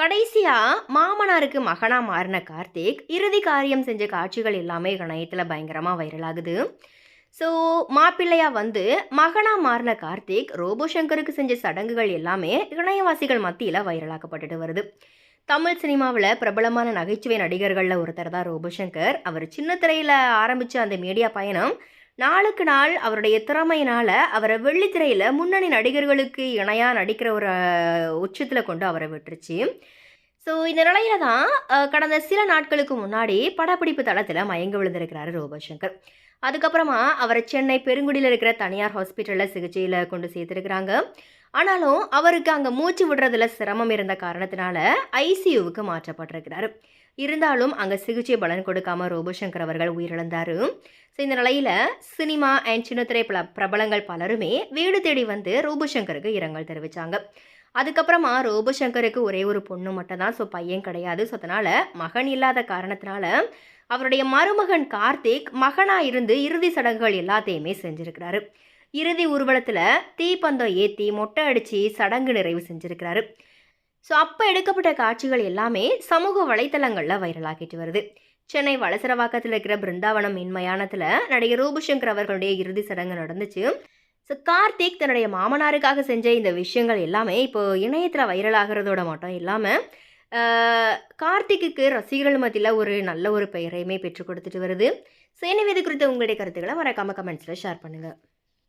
கடைசியாக மாமனாருக்கு மகனாக மாறின கார்த்திக் இறுதி காரியம் செஞ்ச காட்சிகள் எல்லாமே இணையத்தில் பயங்கரமாக வைரலாகுது ஸோ மாப்பிள்ளையாக வந்து மகனாக மாறின கார்த்திக் ரோபோ சங்கருக்கு செஞ்ச சடங்குகள் எல்லாமே இணையவாசிகள் மத்தியில் வைரலாக்கப்பட்டுட்டு வருது. தமிழ் சினிமாவில் பிரபலமான நகைச்சுவை நடிகர்களில் ஒருத்தர் தான் ரோபோசங்கர் அவர் சின்ன திரையில் ஆரம்பித்த அந்த மீடியா பயணம் நாளுக்கு நாள் அவருடைய திறமையினால் அவரை வெள்ளித்திரையில் முன்னணி நடிகர்களுக்கு இணையாக நடிக்கிற ஒரு உச்சத்தில் கொண்டு அவரை விட்டுருச்சு. ஸோ இந்த நிலையில தான் கடந்த சில நாட்களுக்கு முன்னாடி படப்பிடிப்பு தளத்தில் மயங்க விழுந்திருக்கிறாரு ரோபோசங்கர் அதுக்கப்புறமா அவரை சென்னை பெருங்குடியில் இருக்கிற தனியார் ஹாஸ்பிட்டலில் சிகிச்சையில் கொண்டு சேர்த்துருக்குறாங்க. ஆனாலும் அவருக்கு அங்கே மூச்சு விடுறதுல சிரமம் இருந்த காரணத்தினால ஐசியூவுக்கு மாற்றப்பட்டிருக்கிறார். இருந்தாலும் அங்கே சிகிச்சை பலன் கொடுக்காம ரோபோசங்கர் அவர்கள் உயிரிழந்தார். ஸோ இந்த நிலையில் சினிமா அண்ட் சின்னத்திரை பல பிரபலங்கள் பலருமே வீடு தேடி வந்து ரோபோசங்கருக்கு இரங்கல் தெரிவித்தாங்க அதுக்கப்புறமா ரோபோசங்கருக்கு ஒரே ஒரு பொண்ணு மட்டும் தான் ஸோ பையன் கிடையாது. ஸோ அதனால் மகன் இல்லாத காரணத்தினால அவருடைய மருமகன் கார்த்திக் மகனாக இருந்து இறுதி சடங்குகள் எல்லாத்தையுமே செஞ்சுருக்கிறாரு. இறுதி ஊர்வலத்தில் தீப்பந்தம் ஏற்றி மொட்டை அடித்து சடங்கு நிறைவு செஞ்சுருக்கிறாரு. ஸோ அப்போ எடுக்கப்பட்ட காட்சிகள் எல்லாமே சமூக வலைத்தளங்களில் வைரலாகிட்டு வருது. சென்னை வளசரவாக்கத்தில் இருக்கிற பிருந்தாவனம் மின்மயானத்தில் நடிகர் ரூபசங்கர் அவர்களுடைய இறுதி சடங்கு நடந்துச்சு. ஸோ கார்த்திக் தன்னுடைய மாமனாருக்காக செஞ்ச இந்த விஷயங்கள் எல்லாமே இப்போ இணையத்தில் வைரலாகிறதோட மட்டும் இல்லாமல் கார்த்திக்குக்கு ரசிகர்கள் மத்தியில் ஒரு நல்ல ஒரு பெயரையுமே பெற்றுக் கொடுத்துட்டு வருது. ஸோ எனவே இது குறித்த உங்களுடைய கருத்துக்களை மறக்காம கமெண்ட்ஸில் ஷேர் பண்ணுங்கள்